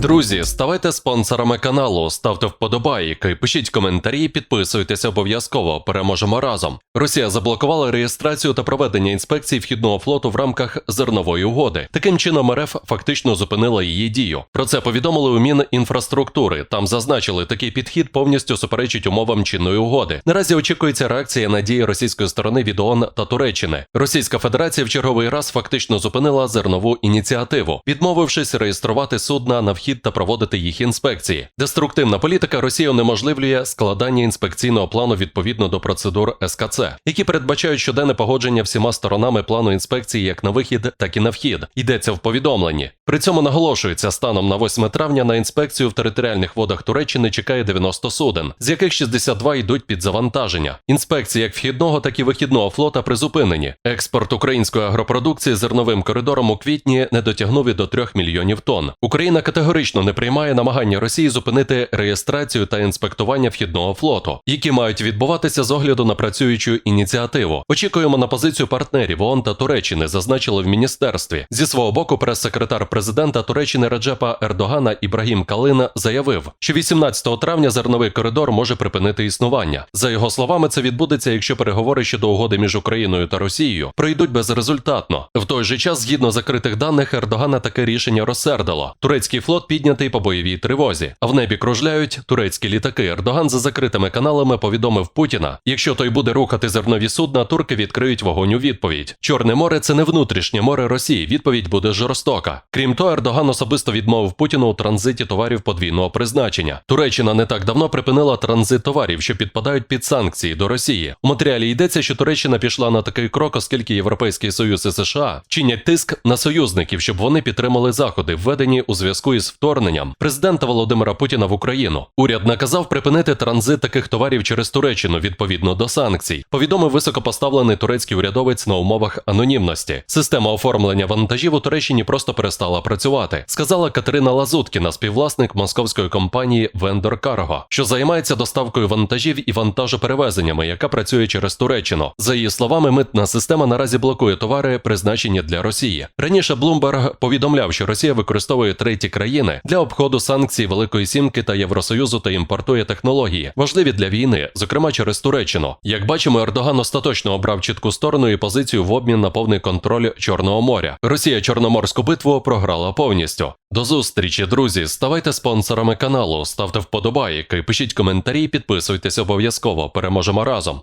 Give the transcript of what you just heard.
Друзі, ставайте спонсорами каналу, ставте вподобайки, пишіть коментарі, підписуйтесь обов'язково. Переможемо разом. Росія заблокувала реєстрацію та проведення інспекцій вхідного флоту в рамках зернової угоди. Таким чином, РФ фактично зупинила її дію. Про це повідомили у Мінінфраструктури. Там зазначили, такий підхід повністю суперечить умовам чинної угоди. Наразі очікується реакція на дії російської сторони від ООН та Туреччини. Російська Федерація в черговий раз фактично зупинила зернову ініціативу, відмовившись реєструвати судна на вхід та проводити їх інспекції. Деструктивна політика Росії унеможливлює складання інспекційного плану відповідно до процедур СКЦ, які передбачають щоденне погодження всіма сторонами плану інспекції як на вихід, так і на вхід. Йдеться в повідомленні. При цьому наголошується, станом на 8 травня на інспекцію в територіальних водах Туреччини чекає 90 суден, з яких 62 йдуть під завантаження. Інспекції як вхідного, так і вихідного флота призупинені. Експорт української агропродукції зерновим коридором у квітні не дотягнув і до 3 мільйонів тонн. Україна категорично не приймає намагання Росії зупинити реєстрацію та інспектування вхідного флоту, які мають відбуватися з огляду на працюючу ініціативу. Очікуємо на позицію партнерів ООН та Туреччини, зазначили в міністерстві. Зі свого боку, прес-секретар президента Туреччини Реджепа Ердогана Ібрагім Калина заявив, що 18 травня зерновий коридор може припинити існування. За його словами, це відбудеться, якщо переговори щодо угоди між Україною та Росією пройдуть безрезультатно. В той же час, згідно закритих даних, Ердогана таке рішення розсердило. Турецький флот піднятий по бойовій тривозі, в небі кружляють турецькі літаки. Ердоган за закритими каналами повідомив Путіна: якщо той буде рухати зернові судна, турки відкриють вогонь у відповідь. Чорне море це не внутрішнє море Росії. Відповідь буде жорстока. Крім того, Ердоган особисто відмовив Путіну у транзиті товарів подвійного призначення. Туреччина не так давно припинила транзит товарів, що підпадають під санкції до Росії. У матеріалі йдеться, що Туреччина пішла на такий крок, оскільки Європейський Союз і США чинять тиск на союзників, щоб вони підтримали заходи, введені у зв'язку із вторгненням президента Володимира Путіна в Україну. Уряд наказав припинити транзит таких товарів через Туреччину відповідно до санкцій. Повідомив високопоставлений турецький урядовець на умовах анонімності. Система оформлення вантажів у Туреччині просто перестала працювати, сказала Катерина Лазуткіна, співвласник московської компанії Vendor Cargo, що займається доставкою вантажів і вантажоперевезеннями, яка працює через Туреччину. За її словами, митна система наразі блокує товари, призначені для Росії. Раніше Bloomberg повідомляв, що Росія використовує треті країни для обходу санкцій Великої Сімки та Євросоюзу та імпортує технології, важливі для війни, зокрема через Туреччину. Як бачимо, Ердоган остаточно обрав чітку сторону і позицію в обмін на повний контроль Чорного моря. Росія Чорноморську битву програла повністю. До зустрічі, друзі. Ставайте спонсорами каналу, ставте вподобайки, пишіть коментарі, підписуйтесь обов'язково. Переможемо разом.